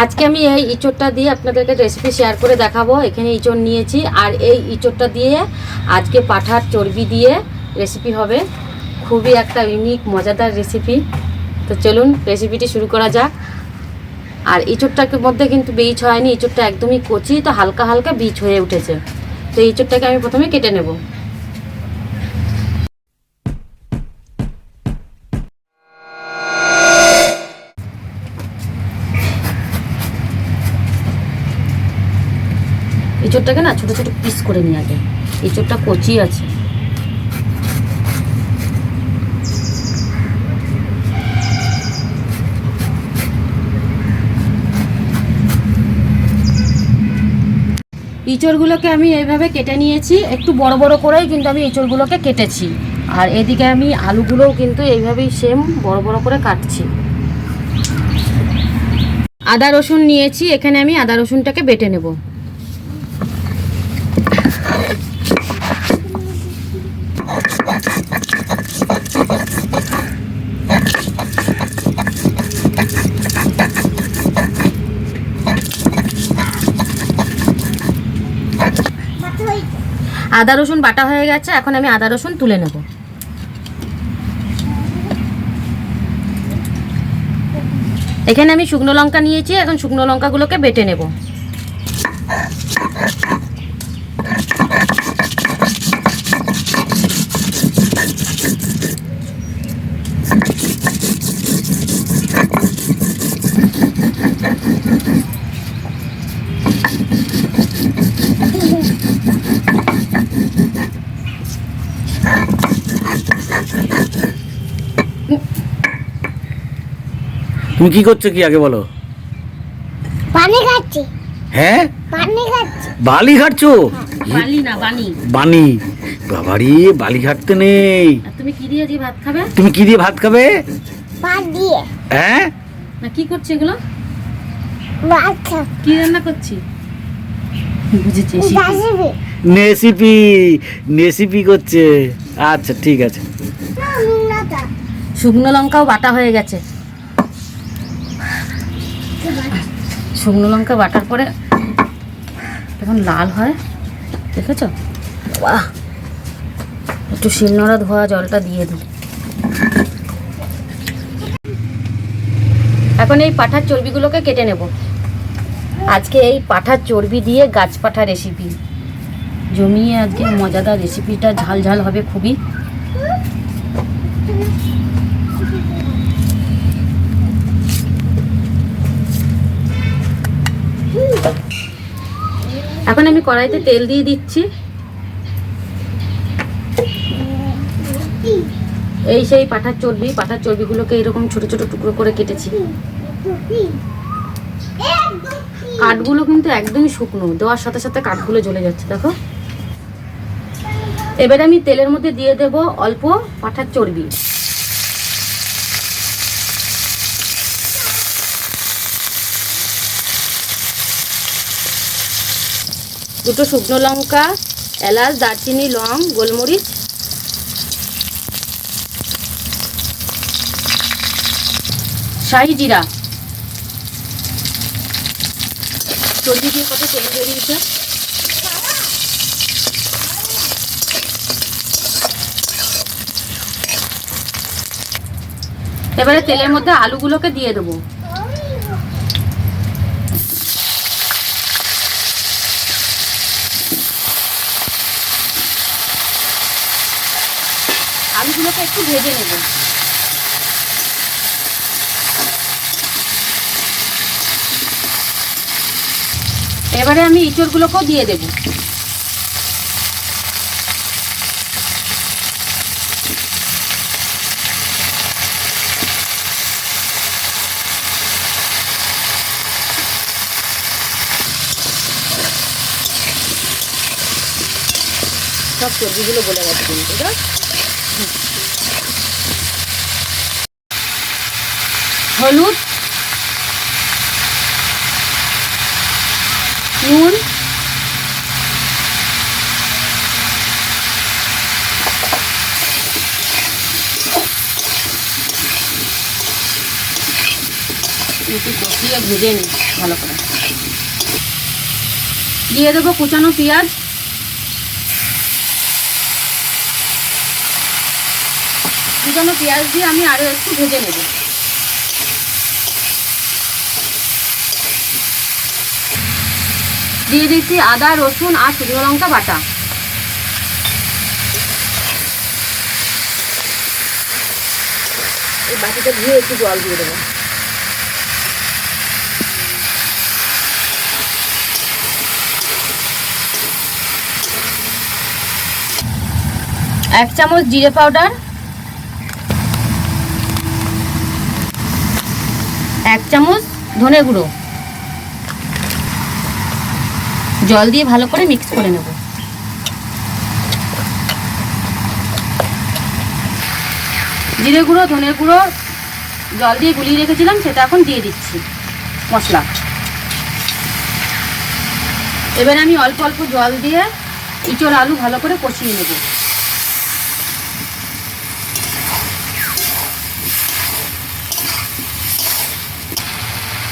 আজকে আমি এই ইঁচড়টা দিয়ে আপনাদেরকে রেসিপি শেয়ার করে দেখাবো। এখানে ইঁচড় নিয়েছি আর এই ইঁচড়টা দিয়ে আজকে পাঠার চর্বি দিয়ে রেসিপি হবে। খুবই একটা ইউনিক মজাদার রেসিপি তো চলুন রেসিপিটি শুরু করা যাক। আর ইঁচড়টার মধ্যে কিন্তু বীজ হয়নি, ইঁচড়টা একদমই কচি, তো হালকা হালকা বীজ হয়ে উঠেছে। তো ইঁচড়টাকে আমি প্রথমে কেটে নেব। ইঁচড়টাকে না ছোট ছোট পিস করে নিই আগে। ইঁচড়টা কচি আছে। ইঁচড়গুলোকে আমি এইভাবে কেটে নিয়েছি। একটু বড় বড় করেই কিন্তু আমি ইঁচড়গুলোকে কেটেছি। আর এদিকে আমি আলুগুলোও কিন্তু এইভাবেই সেম বড় বড় করে কাটছি। আদা রসুন নিয়েছি। এখানে আমি আদা রসুনটাকে বেটে নেব। আদা রসুন বাটা হয়ে গেছে, এখন আমি আদা রসুন তুলে নেব। এখানে আমি শুকনো লঙ্কা নিয়েছি, এখন শুকনো লঙ্কাগুলোকে বেটে নেব। তুমি কি করছ কি আগে বলো? পানি খাচ্ছি। হ্যাঁ? পানি খাচ্ছি। বালি ঘাটছো বালি না বানি বানি বাবারি বালি নেই। তুমি কি দিয়ে ভাত খাবে? তুমি কি দিয়ে ভাত খাবে? ভাত দিয়ে। না হ্যাঁ কি করছে এগুলো? ভাত কি রান্না করছি? বুঝেছি নেসিপি নেসিপি করছে। আচ্ছা ঠিক আছে। শুকনো লঙ্কাও বাটা হয়ে গেছে। শুকনো লঙ্কা বাটার পরে এখন লাল হয়, দেখেছ? একটু শিলনোড়া ধোয়া জলটা দিয়ে দিই। এখন এই পাঠার চর্বিগুলোকে কেটে নেব। আজকে এই পাঠার চর্বি দিয়ে গাছ পাঠা রেসিপি জমিয়ে আজকে মজাদার রেসিপিটা ঝাল ঝাল হবে খুবই। এখন আমি কড়াইতে তেল দিয়ে দিচ্ছি। এই সেই পাঠার চর্বি, পাঠার চর্বিগুলোকে এরকম ছোট ছোট টুকরো করে কেটেছি। কাঠগুলো কিন্তু একদমই শুকনো, দেওয়ার সাথে সাথে কাঠগুলো জ্বলে যাচ্ছে, দেখো। এবারে আমি তেলের মধ্যে দিয়ে দেব অল্প পাঠার চর্বি। দুটো শুকনো লঙ্কা, এলাচ, দারচিনি, লং, গোলমরিচ। শাহি জিরা। চর্বি দিয়ে কত তেল বেরিয়েছে এবারে তেলের মধ্যে আলুগুলোকে দিয়ে দেবো। আলুগুলোকে একটু ভেজে নেব। এবারে আমি ইঁচড়গুলোকেও দিয়ে দেব। সব চর্বিগুলো বলে গেছে কিন্তু ঠিক আছে হলুদ, নুন একটু কষিয়ে ভেজে নিই ভালো করে দিয়ে দেবো কুচানো পেঁয়াজ। কুচানো পেঁয়াজ দিয়ে আমি আরও একটু ভেজে নেব। দিয়ে দিচ্ছি আদা রসুন আর শুকনো লঙ্কা বাটা। এই বাটিটা ধুয়ে একটু জল দিয়ে দেবো। এক চামচ জিরে পাউডার এক চামচ ধনে গুঁড়ো। জল দিয়ে ভালো করে মিক্স করে নেব। জিরে গুঁড়ো, ধনে গুঁড়ো জল দিয়ে গুলিয়ে রেখেছিলাম, সেটা এখন দিয়ে দিচ্ছি মশলা। এবার আমি অল্প অল্প জল দিয়ে ইঁচড় আলু ভালো করে কষিয়ে নেব।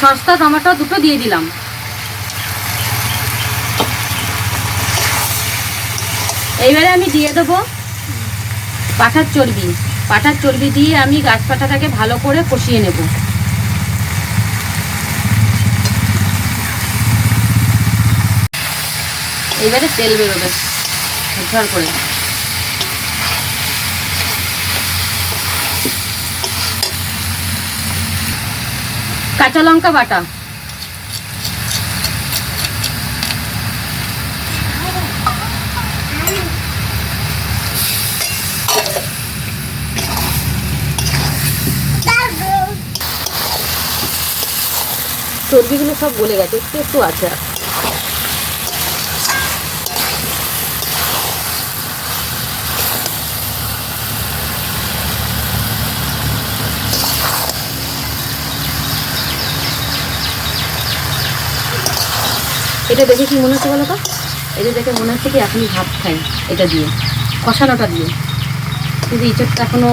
সস্তা টমেটো দুটো দিয়ে দিলাম। এইবারে আমি দিয়ে দেবো পাঠার চর্বি। পাঠার চর্বি দিয়ে আমি গাছ পাঠাটাকে ভালো করে কষিয়ে নেব। এইবারে তেল বেরোবে। ঝরঝর করে। কাঁচা লঙ্কা বাটা। চর্বিগুলো সব গলে গেছে, একটু একটু আছে। এটা দেখে কি মনে হচ্ছে বলো তো? এটা দেখে মনে হচ্ছে কি এখনই ভাত খাই, এটা দিয়ে, কষানোটা দিয়ে। কিন্তু ইঁচড়টা এখনও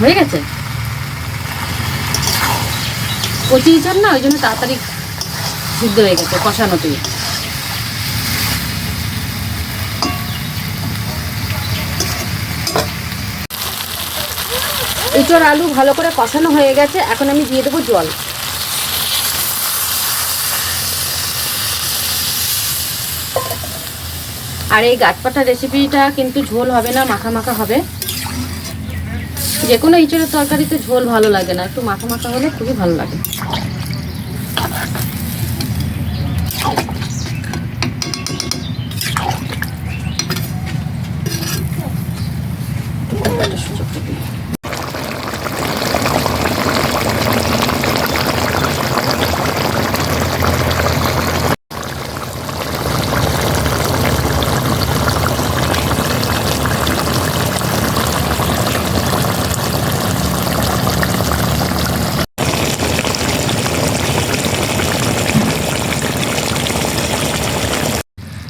হয়ে গেছে? কচি ইঁচড় না, ওই জন্য তাড়াতাড়ি সিদ্ধ হয়ে গেছে কষানোতেই ইঁচড় আলু ভালো করে কষানো হয়ে গেছে, এখন আমি দিয়ে দেবো জল। আর এই গাছপাতা রেসিপিটা কিন্তু ঝোল হবে না মাখা মাখা হবে। যে কোনো ইঁচড়ের তরকারিতে ঝোল ভালো লাগে না, একটু মাখা মাখা হলে খুবই ভালো লাগে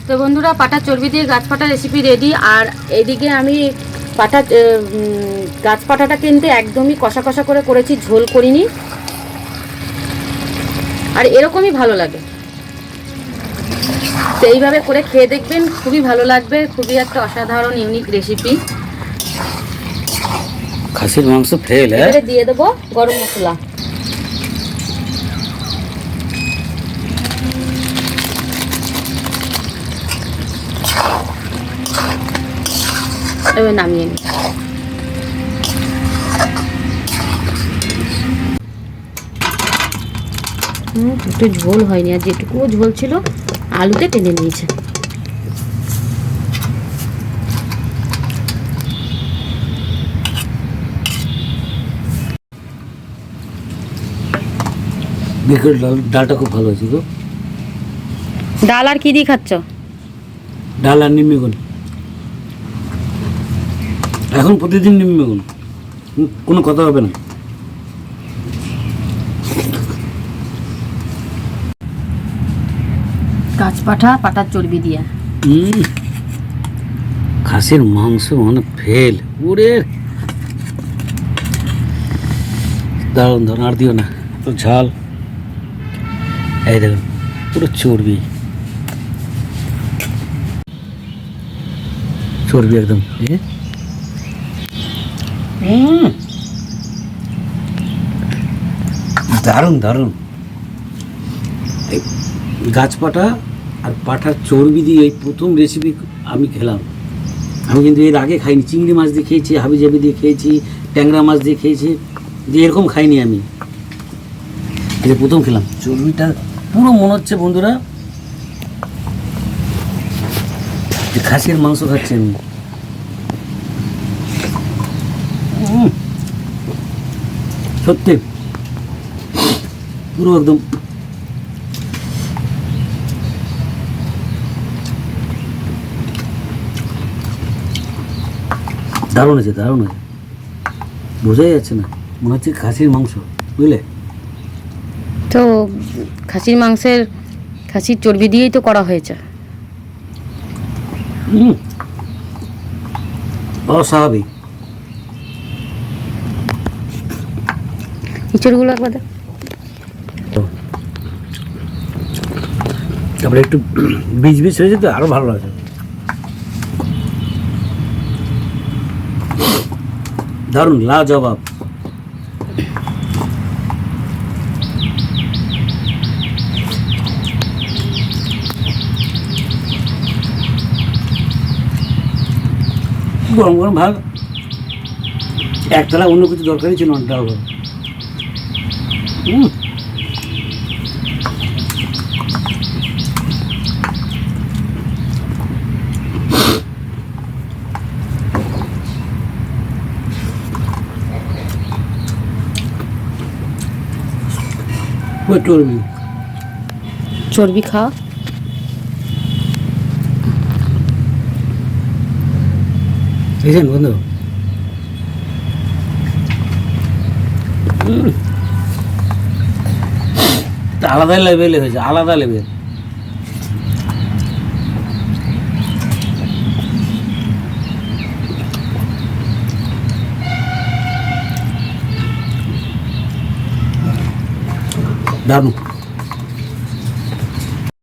তো বন্ধুরা পাটা চর্বি দিয়ে গাছ পাটা রেসিপি রেডি আর এদিকে আমি পাটা গাছ পাটাটা কিন্তু একদমই কষা কষা করে করেছি ঝোল করিনি। আর এরকমই ভালো লাগে। তো এইভাবে করে খেয়ে দেখবেন খুবই ভালো লাগবে খুবই একটা অসাধারণ ইউনিক রেসিপি খাসির মাংস ফেল হ্যাঁ? দিয়ে দেবো গরম মশলা। এবার নামিয়ে নিই। একটু ঝোল হয়নি আর যেটুকুও ঝোল ছিল আলুতে টেনে নিয়েছে। ডাল ডালটা খুব ভালো হয়েছে গো। ডাল আর কি দিয়ে খাচ্ছ? ডাল আর নিম্মি গুণ এখন প্রতিদিন নিম্মি গুণ কোনো কথা হবে না। গাছ পাঠা পাটার চর্বি দিয়ে। খাসির মাংস মানে ফেল। ওরে! দারুণ দারুণ আর দিও না। তো ঝাল। এই দেখুন পুরো চর্বি। চর্বি একদম এই যে। উম। দারুণ দারুণ। এই গাছ আর পাঠার চর্বি দিয়ে এই প্রথম রেসিপি আমি খেলাম। আমি কিন্তু এর আগে খাইনি। চিংড়ি মাছ দিয়ে খেয়েছি হাবি জাবি দিয়ে খেয়েছি, ট্যাংরা মাছ দিয়ে খেয়েছি, যে এরকম খাইনি আমি। এটা প্রথম খেলাম। চর্বিটা পুরো মনে হচ্ছে বন্ধুরা খাসির মাংস খাচ্ছি আমি। সত্যি। পুরো একদম। দারুণ আছে দারুণ আছে বোঝাই যাচ্ছে না মনে হচ্ছে খাসির মাংস বুঝলে? তো খাসির মাংসের খাসির চর্বি দিয়েই তো করা হয়েছে। হুম। অস্বাভাবিক। ইঁচড়গুলো একবার তারপরে একটু বীজ বীজ হয়েছে তো, আরও ভালো লাগছে দারুণ লা জবাব গরম গরম ভাত। একতলা অন্য কিছু দরকারই ছিল না ডাল ভাত হুম ওই চর্বি চর্বি খাওয়া দেখছেন বন্ধু উম। আলাদা লেভেলে হয়েছে আলাদা লেভেল দারুণ